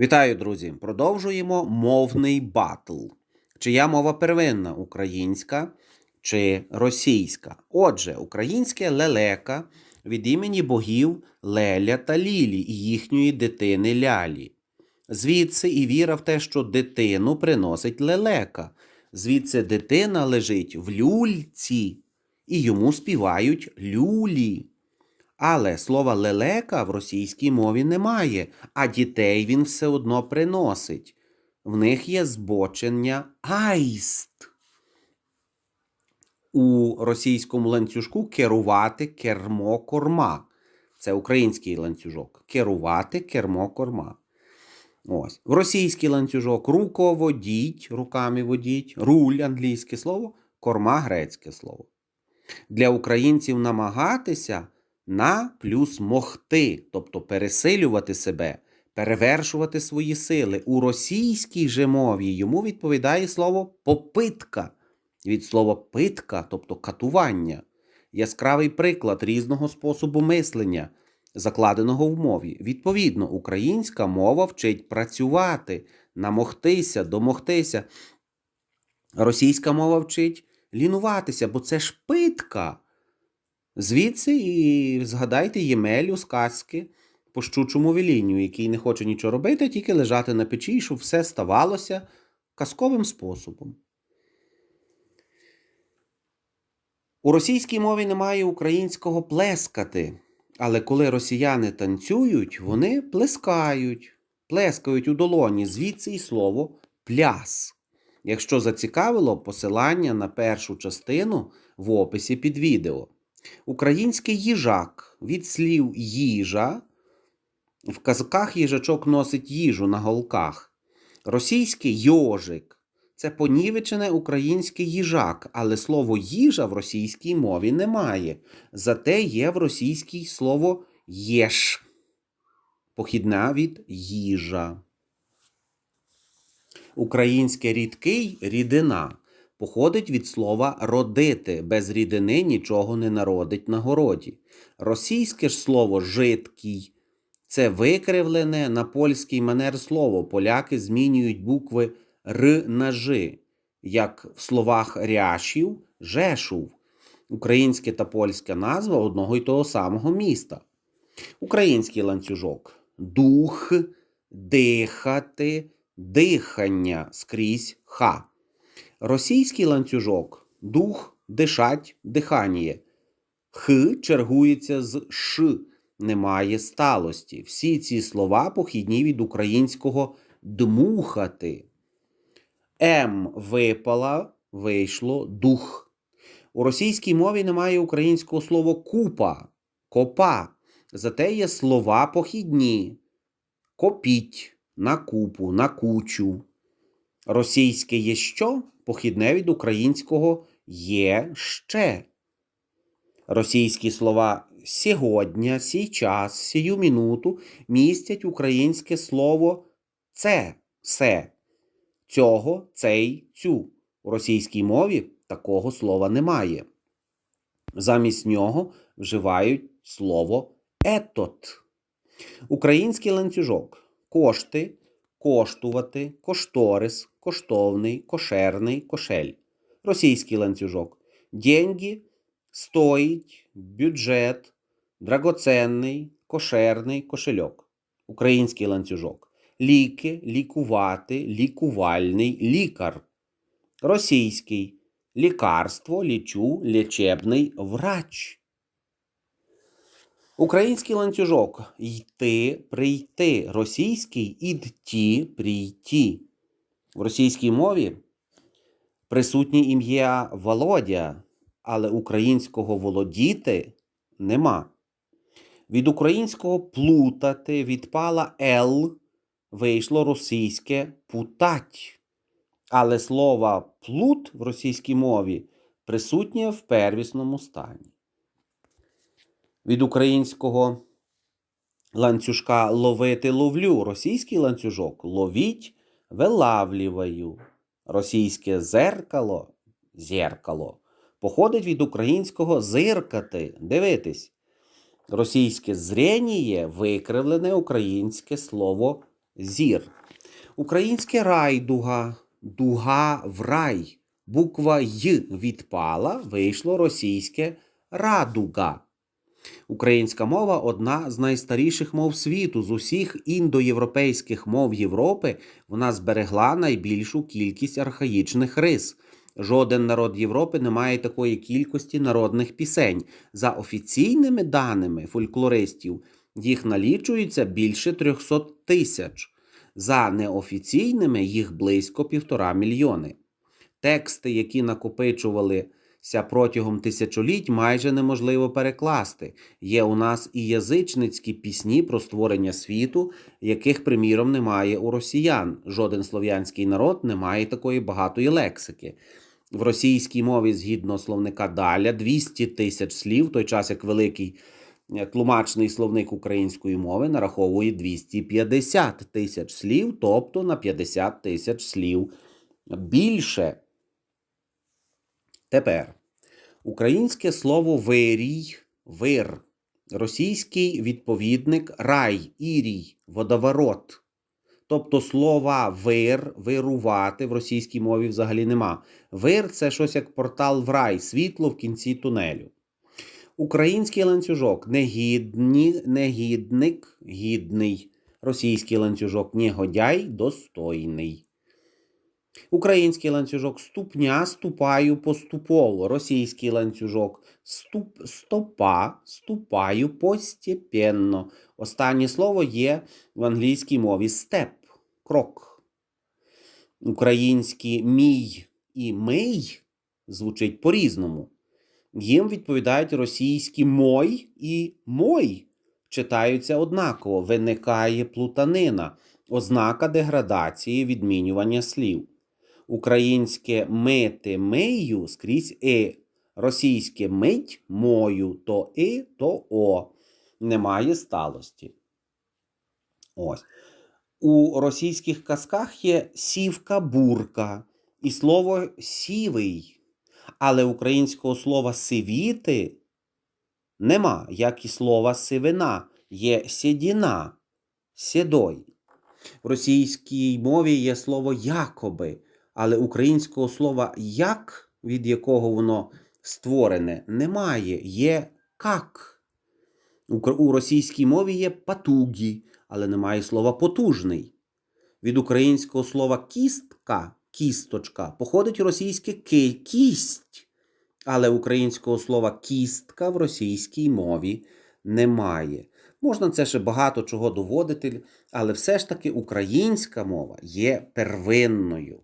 Вітаю, друзі! Продовжуємо мовний батл. Чия мова первинна українська чи російська? Отже, українське лелека від імені богів Леля та Лілі і їхньої дитини Лялі. Звідси і віра в те, що дитину приносить лелека. Звідси дитина лежить в люльці, і йому співають люлі. Але слова лелека в російській мові немає, а дітей він все одно приносить. В них є збочення аїст. У російському ланцюжку керувати кермо корма. Це український ланцюжок. Керувати кермо корма. Ось. В російський ланцюжок руководіть, руками водіть, руль англійське слово, корма грецьке слово. Для українців намагатися на плюс могти, тобто пересилювати себе, перевершувати свої сили. У російській же мові йому відповідає слово попитка від слова питка, тобто катування, яскравий приклад різного способу мислення, закладеного в мові. Відповідно, українська мова вчить працювати, намогтися, домогтися. Російська мова вчить лінуватися, бо це ж питка. Звідси і згадайте Ємелю з казки по щучому велінню, який не хоче нічого робити, тільки лежати на печі, щоб все ставалося казковим способом. У російській мові немає українського плескати, але коли росіяни танцюють, вони плескають, плескають у долоні, звідси і слово пляс. Якщо зацікавило, посилання на першу частину в описі під відео. Український їжак від слів їжа. В казках їжачок носить їжу на голках. Російський йожик це понівечене українське їжак, але слово їжа в російській мові немає. Зате є в російській слово єш, похідна від їжа. Українське рідкий рідина походить від слова родити. Без рідини нічого не народить на городі. Російське ж слово жидкий це викривлене на польський манер слово. Поляки змінюють букви Р на Ж, як в словах ряшів Жешув. Українське та польська назва одного й того самого міста. Український ланцюжок дух, дихати, дихання скрізь ха. Російський ланцюжок дух, дишать, дихання. Х чергується з ш, немає сталості. Всі ці слова похідні від українського дмухати. М випала, вийшло дух. У російській мові немає українського слова купа, копа. Зате є слова похідні. Копіть, на купу, на кучу. Російське є що? Похідне від українського є ще. Російські слова сьогодні, сейчас, сію минуту містять українське слово це, се. Цього, цей, цю. У російській мові такого слова немає. Замість нього вживають слово етот. Український ланцюжок кошти, коштувати, кошторис, коштовний, кошерний, кошель. Російський ланцюжок деньги, стоїть, бюджет, драгоценний, кошерний, кошельок. Український ланцюжок ліки, лікувати, лікувальний, лікар. Російський лікарство, лічу, лічебний врач. Український ланцюжок йти, прийти. Російський ідті, прийти. В російській мові присутнє ім'я Володя, але українського володіти нема. Від українського плутати відпала Л, вийшло російське путать. Але слово плут в російській мові присутнє в первісному стані. Від українського ланцюжка ловити ловлю. Російський ланцюжок ловіть вилавлюваю. Російське зеркало зеркало походить від українського зиркати, дивитись. Російське зрєніє викривлене українське слово Зір. Українське райдуга, дуга в рай. Буква Й відпала, вийшло російське радуга. Українська мова одна з найстаріших мов світу. З усіх індоєвропейських мов Європи вона зберегла найбільшу кількість архаїчних рис. Жоден народ Європи не має такої кількості народних пісень. За офіційними даними фольклористів, їх налічується більше 300 тисяч. За неофіційними їх близько півтора мільйони. Тексти, які накопичувалися протягом тисячоліть, майже неможливо перекласти. Є у нас і язичницькі пісні про створення світу, яких, приміром, немає у росіян. Жоден слов'янський народ не має такої багатої лексики. В російській мові, згідно словника Даля, 200 тисяч слів, в той час як великий е, тлумачний словник української мови нараховує 250 тисяч слів, тобто на 50 тисяч слів більше. Тепер українське слово вирій, вир, російський відповідник рай, ірій, водоворот. Тобто слова вир, вирувати в російській мові взагалі нема. Вир це щось як портал в рай, світло в кінці тунелю. Український ланцюжок негідні, негідник, гідний. Російський ланцюжок негодяй, достойний. Український ланцюжок ступня, ступаю поступово. Російський ланцюжок ступ, стопа, ступаю постепенно. Останнє слово є в англійській мові степ, крок. Українські мій і мий звучить по-різному. Їм відповідають російські мой і мой. Читаються однаково, виникає плутанина, ознака деградації відмінювання слів. Українське мити мию скрізь е, російське мить мою, то и, то о. Немає сталості. Ось. У російських казках є сівка бурка і слово сівий. Але українського слова сивіти нема, як і слова сивина, є сідіна, сідой. В російській мові є слово якоби, але українського слова як, від якого воно створене, немає, є как. У російській мові є патугі, але немає слова потужний. Від українського слова кістка, кісточка, походить російське кість, але українського слова кістка в російській мові немає. Можна це ще багато чого доводити, але все ж таки українська мова є первинною.